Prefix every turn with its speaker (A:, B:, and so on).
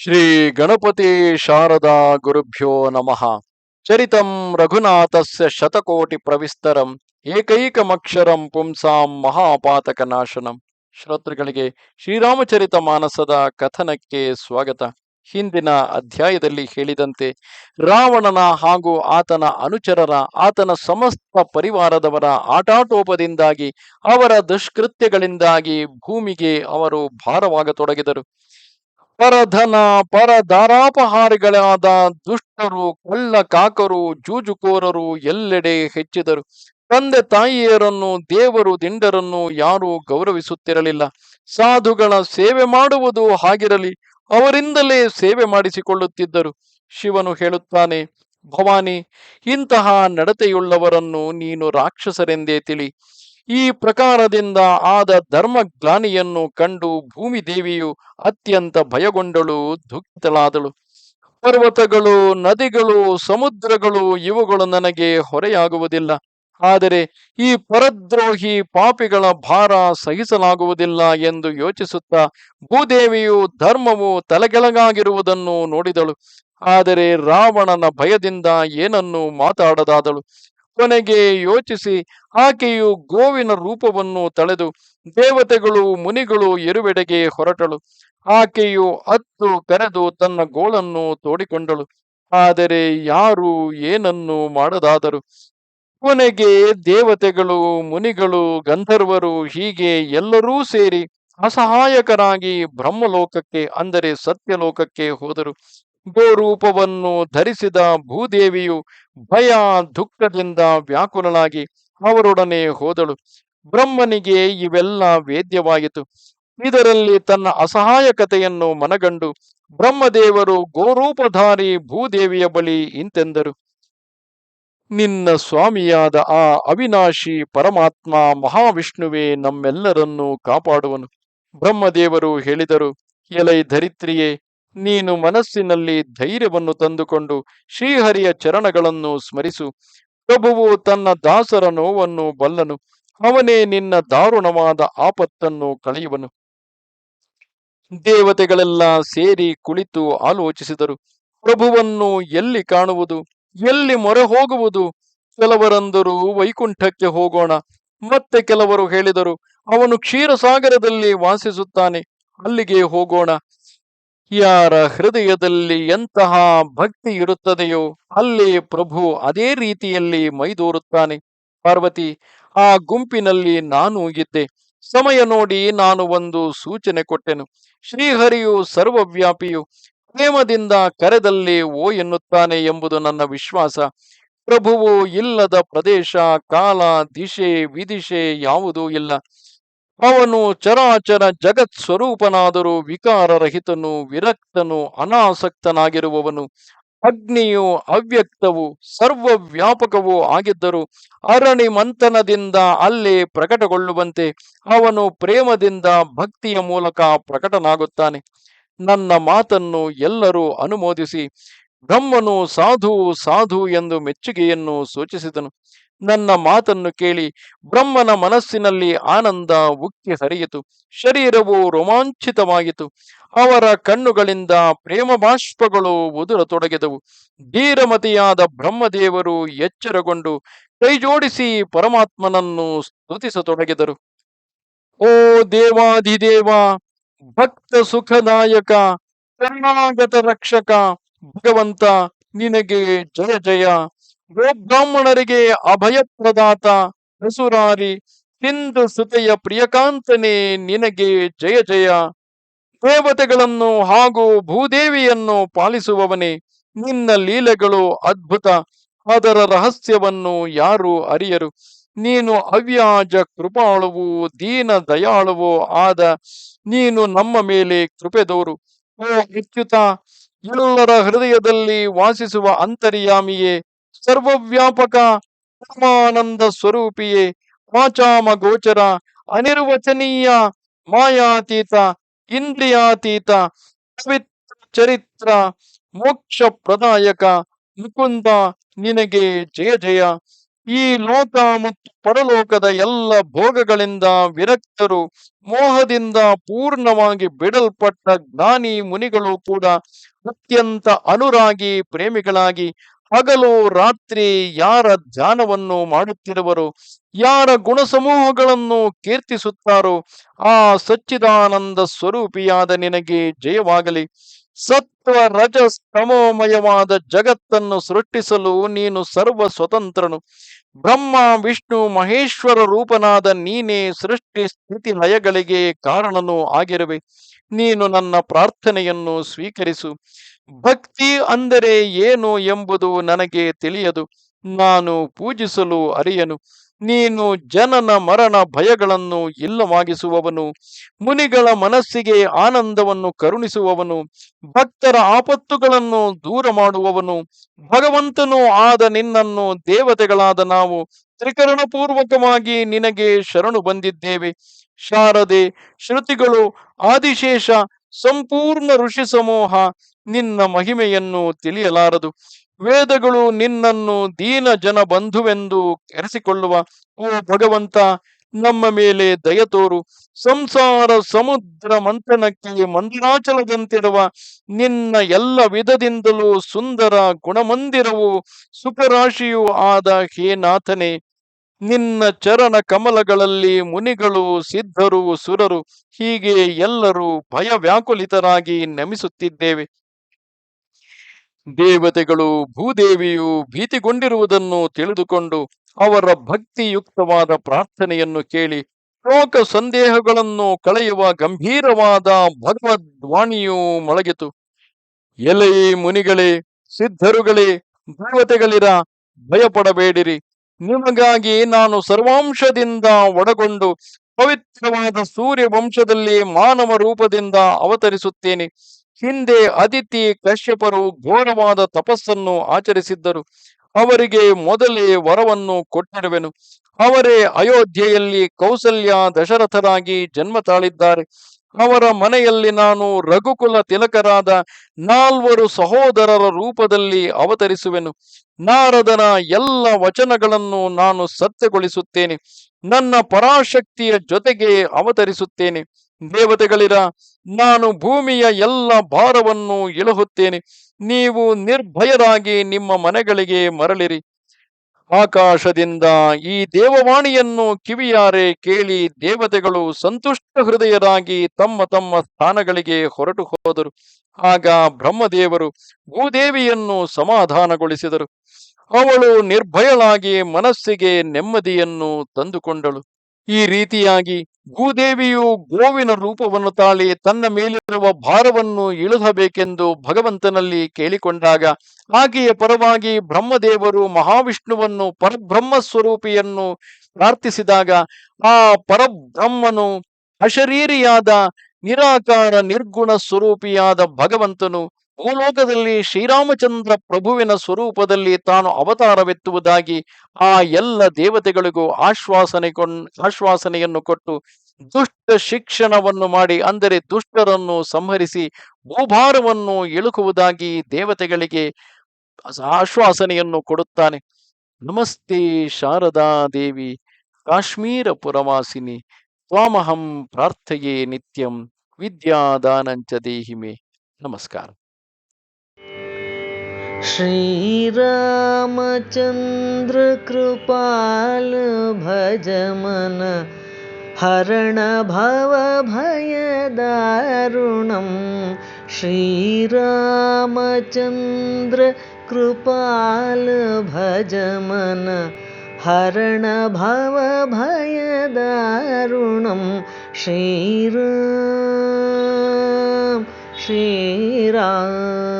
A: ಶ್ರೀ ಗಣಪತಿ ಶಾರದಾ ಗುರುಭ್ಯೋ ನಮಃ. ಚರಿತಂ ರಘುನಾಥಸ್ಯ ಶತಕೋಟಿ ಪ್ರವಿಸ್ತರಂ, ಏಕೈಕಮಕ್ಷರಂ ಪುಂಸಾಂ ಮಹಾಪಾತಕ ನಾಶನಂ ಶ್ರೋತೃಗಳಿಗೆ ಶ್ರೀರಾಮಚರಿತ ಮಾನಸದ ಕಥನಕ್ಕೆ ಸ್ವಾಗತ. ಹಿಂದಿನ ಅಧ್ಯಾಯದಲ್ಲಿ ಹೇಳಿದಂತೆ, ರಾವಣನ ಹಾಗೂ ಆತನ ಅನುಚರರ, ಆತನ ಸಮಸ್ತ ಪರಿವಾರದವರ ಆಟಾಟೋಪದಿಂದಾಗಿ ಅವರ ದುಷ್ಕೃತ್ಯಗಳಿಂದಾಗಿ ಭೂಮಿಗೆ ಅವರು ಭಾರವಾಗತೊಡಗಿದರು. ಪರಧನ ಪರದಾರಾಪಹಾರಿಗಳಾದ ದುಷ್ಟರು, ಕಳ್ಳ ಕಾಕರು, ಜೂಜುಕೋರರು ಎಲ್ಲೆಡೆ ಹೆಚ್ಚಿದರು. ತಂದೆ ತಾಯಿಯರನ್ನು, ದೇವರು ದಿಂಡರನ್ನು ಯಾರೂ ಗೌರವಿಸುತ್ತಿರಲಿಲ್ಲ. ಸಾಧುಗಳ ಸೇವೆ ಮಾಡುವುದು ಹಾಗಿರಲಿ, ಅವರಿಂದಲೇ ಸೇವೆ ಮಾಡಿಸಿಕೊಳ್ಳುತ್ತಿದ್ದರು. ಶಿವನು ಹೇಳುತ್ತಾನೆ, ಭವಾನಿ, ಇಂತಹ ನಡತೆಯುಳ್ಳವರನ್ನು ನೀನು ರಾಕ್ಷಸರೆಂದೇ ತಿಳಿ. ಈ ಪ್ರಕಾರದಿಂದ ಆದ ಧರ್ಮಗ್ಲಾನಿಯನ್ನು ಕಂಡು ಭೂಮಿ ದೇವಿಯು ಅತ್ಯಂತ ಭಯಗೊಂಡಳು, ದುಃಖಿತಳಾದಳು. ಪರ್ವತಗಳು, ನದಿಗಳು, ಸಮುದ್ರಗಳು ಇವುಗಳು ನನಗೆ ಹೊರೆಯಾಗುವುದಿಲ್ಲ. ಆದರೆ ಈ ಪರದ್ರೋಹಿ ಪಾಪಿಗಳ ಭಾರ ಸಹಿಸಲಾಗುವುದಿಲ್ಲ ಎಂದು ಯೋಚಿಸುತ್ತಾ ಭೂದೇವಿಯು ಧರ್ಮವು ತಲೆಗೆಳಗಾಗಿರುವುದನ್ನು ನೋಡಿದಳು. ಆದರೆ ರಾವಣನ ಭಯದಿಂದ ಏನನ್ನೂ ಮಾತಾಡದಾದಳು. ಕೊನೆಗೆ ಯೋಚಿಸಿ ಆಕೆಯು ಗೋವಿನ ರೂಪವನ್ನು ತಳೆದು ದೇವತೆಗಳು, ಮುನಿಗಳು ಎರುವೆಡೆಗೆ ಹೊರಟಳು. ಆಕೆಯು ಅತ್ತು ಕರೆದು ತನ್ನ ಗೋಳನ್ನು ತೋಡಿಕೊಂಡಳು. ಆದರೆ ಯಾರು ಏನನ್ನು ಮಾಡದಾದರು? ಕೊನೆಗೆ ದೇವತೆಗಳು, ಮುನಿಗಳು, ಗಂಧರ್ವರು ಹೀಗೆ ಎಲ್ಲರೂ ಸೇರಿ ಅಸಹಾಯಕರಾಗಿ ಬ್ರಹ್ಮಲೋಕಕ್ಕೆ ಅಂದರೆ ಸತ್ಯಲೋಕಕ್ಕೆ ಹೋದರು. ಗೋರೂಪವನ್ನು ಧರಿಸಿದ ಭೂದೇವಿಯು ಭಯ, ದುಃಖದಿಂದ ವ್ಯಾಕುಲನಾಗಿ ಅವರೊಡನೆ ಹೋದಳು. ಬ್ರಹ್ಮನಿಗೆ ಇವೆಲ್ಲ ವೇದ್ಯವಾಯಿತು. ಇದರಲ್ಲಿ ತನ್ನ ಅಸಹಾಯಕತೆಯನ್ನು ಮನಗಂಡು ಬ್ರಹ್ಮದೇವರು ಗೋರೂಪಧಾರಿ ಭೂದೇವಿಯ ಬಳಿ ಇಂತೆಂದರು. ನಿನ್ನ ಸ್ವಾಮಿಯಾದ ಆ ಅವಿನಾಶಿ ಪರಮಾತ್ಮ ಮಹಾವಿಷ್ಣುವೇ ನಮ್ಮೆಲ್ಲರನ್ನೂ ಕಾಪಾಡುವನು. ಬ್ರಹ್ಮದೇವರು ಹೇಳಿದರು, ಎಲೈ ಧರಿತ್ರಿಯೇ ನೀನು ಮನಸ್ಸಿನಲ್ಲಿ ಧೈರ್ಯವನ್ನು ತಂದುಕೊಂಡು ಶ್ರೀಹರಿಯ ಚರಣಗಳನ್ನು ಸ್ಮರಿಸು. ಪ್ರಭುವು ತನ್ನ ದಾಸರ ನೋವನ್ನು ಬಲ್ಲನು. ಅವನೇ ನಿನ್ನ ದಾರುಣವಾದ ಆಪತ್ತನ್ನು ಕಳೆಯುವನು. ದೇವತೆಗಳೆಲ್ಲ ಸೇರಿ ಕುಳಿತು ಆಲೋಚಿಸಿದರು. ಪ್ರಭುವನ್ನು ಎಲ್ಲಿ ಕಾಣುವುದು? ಎಲ್ಲಿ ಮೊರೆ ಹೋಗುವುದು ಕೆಲವರಂದರು ವೈಕುಂಠಕ್ಕೆ ಹೋಗೋಣ. ಮತ್ತೆ ಕೆಲವರು ಹೇಳಿದರು, ಅವನು ಕ್ಷೀರಸಾಗರದಲ್ಲಿ ವಾಸಿಸುತ್ತಾನೆ. ಅಲ್ಲಿಗೆ ಹೋಗೋಣ. ಯಾರ ಹೃದಯದಲ್ಲಿ ಎಂತಹ ಭಕ್ತಿ ಇರುತ್ತದೆಯೋ ಅಲ್ಲಿ ಪ್ರಭು ಅದೇ ರೀತಿಯಲ್ಲಿ ಮೈದೂರುತ್ತಾನೆ. ಪಾರ್ವತಿ, ಆ ಗುಂಪಿನಲ್ಲಿ ನಾನು ಇದ್ದೆ. ಸಮಯ ನೋಡಿ ನಾನು ಒಂದು ಸೂಚನೆ ಕೊಟ್ಟೆನು. ಶ್ರೀಹರಿಯು ಸರ್ವವ್ಯಾಪಿಯು ಪ್ರೇಮದಿಂದ ಕರೆದಲ್ಲಿ ಓ ಎನ್ನುತ್ತಾನೆ ಎಂಬುದು ನನ್ನ ವಿಶ್ವಾಸ. ಪ್ರಭುವು ಇಲ್ಲದ ಪ್ರದೇಶ, ಕಾಲ, ದಿಶೆ, ವಿದಿಶೆ ಯಾವುದೂ ಇಲ್ಲ. ಅವನು ಚರಾಚರ ಜಗತ್ ಸ್ವರೂಪನಾದರೂ ವಿಕಾರರಹಿತನು, ವಿರಕ್ತನು, ಅನಾಸಕ್ತನಾಗಿರುವವನು. ಅಗ್ನಿಯು ಅವ್ಯಕ್ತವು, ಸರ್ವವ್ಯಾಪಕವೂ ಆಗಿದ್ದರೂ ಅರಣಿ ಮಂಥನದಿಂದ ಅಲ್ಲಿ ಪ್ರಕಟಗೊಳ್ಳುವಂತೆ ಅವನು ಪ್ರೇಮದಿಂದ ಭಕ್ತಿಯ ಮೂಲಕ ಪ್ರಕಟನಾಗುತ್ತಾನೆ. ನನ್ನ ಮಾತನ್ನು ಎಲ್ಲರೂ ಅನುಮೋದಿಸಿ ಬ್ರಹ್ಮನು ಸಾಧು ಸಾಧು ಎಂದು ಮೆಚ್ಚುಗೆಯನ್ನು ಸೂಚಿಸಿದನು. ನನ್ನ ಮಾತನ್ನು ಕೇಳಿ ಬ್ರಹ್ಮನ ಮನಸ್ಸಿನಲ್ಲಿ ಆನಂದ ಉಕ್ಕಿ ಹರಿಯಿತು. ಶರೀರವು ರೋಮಾಂಚಿತವಾಯಿತು ಅವರ ಕಣ್ಣುಗಳಿಂದ ಪ್ರೇಮ ಬಾಷ್ಪಗಳು ಉದುರತೊಡಗಿದವು. ಧೀರಮತಿಯಾದ ಬ್ರಹ್ಮದೇವರು ಎಚ್ಚರಗೊಂಡು ಕೈಜೋಡಿಸಿ ಪರಮಾತ್ಮನನ್ನು ಸ್ತುತಿಸತೊಡಗಿದರು. ಓ ದೇವಾಧಿದೇವ, ಭಕ್ತ ಸುಖದಾಯಕ ಕರುಣಾಗತ ರಕ್ಷಕ ಭಗವಂತ ನಿನಗೆ ಜಯ ಜಯ. ಗೋಬ್ರಾಹ್ಮಣರಿಗೆ ಅಭಯ ಪ್ರದಾತ. ರಸುರಾರಿ ಸಿಂಧು ಸುತೆಯ ಪ್ರಿಯಕಾಂತನೇ, ನಿನಗೆ ಜಯ ಜಯ. ದೇವತೆಗಳನ್ನು ಹಾಗೂ ಭೂದೇವಿಯನ್ನು ಪಾಲಿಸುವವನೇ, ನಿನ್ನ ಲೀಲೆಗಳು ಅದ್ಭುತ. ಅದರ ರಹಸ್ಯವನ್ನು ಯಾರು ಅರಿಯರು? ನೀನು ಅವ್ಯಾಜ ಕೃಪಾಳುವು, ದೀನ ದಯಾಳುವು ಆದ, ನೀನು ನಮ್ಮ ಮೇಲೆ ಕೃಪೆದೋರು ಓ ಅಚ್ಯುತ ಎಲ್ಲರ ಹೃದಯದಲ್ಲಿ ವಾಸಿಸುವ ಅಂತರ್ಯಾಮಿಯೇ, ಸರ್ವವ್ಯಾಪಕ ಪರಮಾನಂದ ಸ್ವರೂಪಿಯೇ ವಾಚಾಮ ಗೋಚರ, ಅನಿರ್ವಚನೀಯ, ಮಾಯಾತೀತ, ಇಂದ್ರಿಯಾತೀತ, ಪವಿತ್ರ ಚರಿತ್ರ, ಮೋಕ್ಷ ಪ್ರದಾಯಕ, ಮುಕುಂದ ನಿನಗೆ ಜಯ ಜಯ. ಈ ಲೋಕ ಮತ್ತು ಪರಲೋಕದ ಎಲ್ಲ ಭೋಗಗಳಿಂದ ವಿರಕ್ತರು, ಮೋಹದಿಂದ ಪೂರ್ಣವಾಗಿ ಬಿಡಲ್ಪಟ್ಟ ಜ್ಞಾನಿ ಮುನಿಗಳು ಕೂಡ ಅತ್ಯಂತ ಅನುರಾಗಿ ಪ್ರೇಮಿಗಳಾಗಿ ಹಗಲು ರಾತ್ರಿ ಯಾರ ಧ್ಯಾನವನ್ನು ಮಾಡುತ್ತಿರುವರು, ಯಾರ ಗುಣಸಮೂಹಗಳನ್ನು ಕೀರ್ತಿಸುತ್ತಾರೋ, ಆ ಸಚ್ಚಿದಾನಂದ ಸ್ವರೂಪಿಯಾದ ನಿನಗೆ ಜಯವಾಗಲಿ. ಸತ್ವ ರಜ ಸ್ತಮೋಮಯವಾದ ಜಗತ್ತನ್ನು ಸೃಷ್ಟಿಸಲು ನೀನು ಸರ್ವ ಸ್ವತಂತ್ರನು ಬ್ರಹ್ಮ, ವಿಷ್ಣು, ಮಹೇಶ್ವರ ರೂಪನಾದ ನೀನೇ ಸೃಷ್ಟಿ ಸ್ಥಿತಿ ಲಯಗಳಿಗೆ ಕಾರಣನೂ ಆಗಿರುವೆ. ನೀನು ನನ್ನ ಪ್ರಾರ್ಥನೆಯನ್ನು ಸ್ವೀಕರಿಸು. ಭಕ್ತಿ ಅಂದರೆ ಏನು ಎಂಬುದು ನನಗೆ ತಿಳಿಯದು. ನಾನು ಪೂಜಿಸಲು ಅರಿಯನು. ನೀನು ಜನನ ಮರಣ ಭಯಗಳನ್ನು ಇಲ್ಲವಾಗಿಸುವವನು, ಮುನಿಗಳ ಮನಸ್ಸಿಗೆ ಆನಂದವನ್ನು ಕರುಣಿಸುವವನು, ಭಕ್ತರ ಆಪತ್ತುಗಳನ್ನು ದೂರ ಮಾಡುವವನು ಭಗವಂತನು ಆದ ನಿನ್ನನ್ನು ದೇವತೆಗಳಾದ ನಾವು ತ್ರಿಕರಣಪೂರ್ವಕವಾಗಿ ನಿನಗೆ ಶರಣು ಬಂದಿದ್ದೇವೆ. ಶಾರದೆ, ಶ್ರುತಿಗಳು, ಆದಿಶೇಷ, ಸಂಪೂರ್ಣ ಋಷಿ ಸಮೂಹ, ನಿನ್ನ ಮಹಿಮೆಯನ್ನು ತಿಳಿಯಲಾರದು. ವೇದಗಳು ನಿನ್ನನ್ನು ದೀನ ಜನ ಬಂಧುವೆಂದು ಕರೆಸಿಕೊಳ್ಳುವ, ಓ ಭಗವಂತ, ನಮ್ಮ ಮೇಲೆ ದಯ ತೋರು. ಸಂಸಾರ ಸಮುದ್ರ ಮಂಥನಕ್ಕೆ ಮಂದಿರಾಚಲದಂತಿರುವ ನಿನ್ನ ಎಲ್ಲ ವಿಧದಿಂದಲೂ ಸುಂದರ ಗುಣಮಂದಿರವು ಸುಖರಾಶಿಯೂ ಆದ ಹೇ ನಾಥನೇ. ನಿನ್ನ ಚರಣ ಕಮಲಗಳಲ್ಲಿ ಮುನಿಗಳು ಸಿದ್ಧರು ಸುರರು. ಹೀಗೆ ಎಲ್ಲರೂ ಭಯ ವ್ಯಾಕುಲಿತರಾಗಿ ನಮಿಸುತ್ತಿದ್ದೇವೆ. ದೇವತೆಗಳು ಭೂದೇವಿಯು ಭೀತಿಗೊಂಡಿರುವುದನ್ನು ತಿಳಿದುಕೊಂಡು ಅವರ ಭಕ್ತಿಯುಕ್ತವಾದ ಪ್ರಾರ್ಥನೆಯನ್ನು ಕೇಳಿ ಶೋಕ ಸಂದೇಹಗಳನ್ನು ಕಳೆಯುವ ಗಂಭೀರವಾದ ಭಗವದ್ವಾಣಿಯು ಮೊಳಗಿತು. ಎಲೆ ಮುನಿಗಳೇ, ಸಿದ್ಧರುಗಳೇ, ದೇವತೆಗಳಿರ ಭಯಪಡಬೇಡಿರಿ. ನಿಮಗಾಗಿ ನಾನು ಸರ್ವಾಂಶದಿಂದ ಒಡಗೊಂಡು ಪವಿತ್ರವಾದ ಸೂರ್ಯ ವಂಶದಲ್ಲಿ ಮಾನವ ರೂಪದಿಂದ ಅವತರಿಸುತ್ತೇನೆ. ಹಿಂದೆ ಅದಿತಿ ಕಶ್ಯಪರು ಘೋರವಾದ ತಪಸ್ಸನ್ನು ಆಚರಿಸಿದ್ದರು. ಅವರಿಗೆ ಮೊದಲೇ ವರವನ್ನು ಕೊಟ್ಟಿರುವೆನು. ಅವರೇ ಅಯೋಧ್ಯೆಯಲ್ಲಿ ಕೌಸಲ್ಯ ದಶರಥರಾಗಿ ಜನ್ಮ ತಾಳಿದ್ದಾರೆ. ಅವರ ಮನೆಯಲ್ಲಿ ನಾನು ರಘುಕುಲ ತಿಲಕರಾದ ನಾಲ್ವರು ಸಹೋದರರ ರೂಪದಲ್ಲಿ ಅವತರಿಸುವೆನು. ನಾರದನ ಎಲ್ಲ ವಚನಗಳನ್ನು ನಾನು ಸತ್ಯಗೊಳಿಸುತ್ತೇನೆ. ನನ್ನ ಪರಾಶಕ್ತಿಯ ಜೊತೆಗೆ ಅವತರಿಸುತ್ತೇನೆ. ದೇವತೆಗಳಿರ, ನಾನು ಭೂಮಿಯ ಎಲ್ಲ ಭಾರವನ್ನು ಇಳಹುತ್ತೇನೆ ನೀವು ನಿರ್ಭಯರಾಗಿ ನಿಮ್ಮ ಮನೆಗಳಿಗೆ ಮರಳಿರಿ. ಆಕಾಶದಿಂದ ಈ ದೇವವಾಣಿಯನ್ನು ಕಿವಿಯಾರೆ ಕೇಳಿ ದೇವತೆಗಳು ಸಂತುಷ್ಟ ಹೃದಯರಾಗಿ ತಮ್ಮ ತಮ್ಮ ಸ್ಥಾನಗಳಿಗೆ ಹೊರಟು ಹೋದರು. ಆಗ ಬ್ರಹ್ಮದೇವರು ಭೂದೇವಿಯನ್ನು ಸಮಾಧಾನಗೊಳಿಸಿದರು. ಅವಳು ನಿರ್ಭಯಳಾಗಿ ಮನಸ್ಸಿಗೆ ನೆಮ್ಮದಿಯನ್ನು ತಂದುಕೊಂಡಳು. ಈ ರೀತಿಯಾಗಿ ಭೂದೇವಿಯು ಗೋವಿನ ರೂಪವನ್ನು ತಾಳಿ ತನ್ನ ಮೇಲಿರುವ ಭಾರವನ್ನು ಇಳಿಸಬೇಕೆಂದು ಭಗವಂತನಲ್ಲಿ ಕೇಳಿಕೊಂಡಾಗ ಆಕೆಯ ಪರವಾಗಿ ಬ್ರಹ್ಮದೇವರು ಮಹಾವಿಷ್ಣುವನ್ನು ಪರಬ್ರಹ್ಮ ಸ್ವರೂಪಿಯನ್ನು ಪ್ರಾರ್ಥಿಸಿದಾಗ, ಆ ಪರಬ್ರಹ್ಮನು ಅಶರೀರಿಯಾದ ನಿರಾಕಾರ ನಿರ್ಗುಣ ಸ್ವರೂಪಿಯಾದ ಭಗವಂತನು ಭೂಲೋಕದಲ್ಲಿ ಶ್ರೀರಾಮಚಂದ್ರ ಪ್ರಭುವಿನ ಸ್ವರೂಪದಲ್ಲಿ ತಾನು ಅವತಾರವೆತ್ತುವುದಾಗಿ ಆ ಎಲ್ಲ ದೇವತೆಗಳಿಗೂ ಆಶ್ವಾಸನೆ ಆಶ್ವಾಸನೆಯನ್ನು ಕೊಟ್ಟು ದುಷ್ಟ ಶಿಕ್ಷಣವನ್ನು ಮಾಡಿ, ಅಂದರೆ ದುಷ್ಟರನ್ನು ಸಂಹರಿಸಿ ಭೂಭಾರವನ್ನು ಇಳುಕುವುದಾಗಿ ದೇವತೆಗಳಿಗೆ ಆಶ್ವಾಸನೆಯನ್ನು ಕೊಡುತ್ತಾನೆ. ನಮಸ್ತೆ ಶಾರದಾ ದೇವಿ, ಕಾಶ್ಮೀರ ಪುರವಾಸಿನಿ, ತ್ವಾಮಹಂ ಪ್ರಾರ್ಥೆಯೇ ನಿತ್ಯಂ, ವಿದ್ಯಾದಾನಂಚ ದೇಹಿಮೆ. ನಮಸ್ಕಾರ.
B: श्रीरामचन्द्रकृपाल भजमन हरणभवभयदारुणं श्रीरामचन्द्रकृपाल भजमन हरणभवभयदारुणं कृपाल श्रीराम।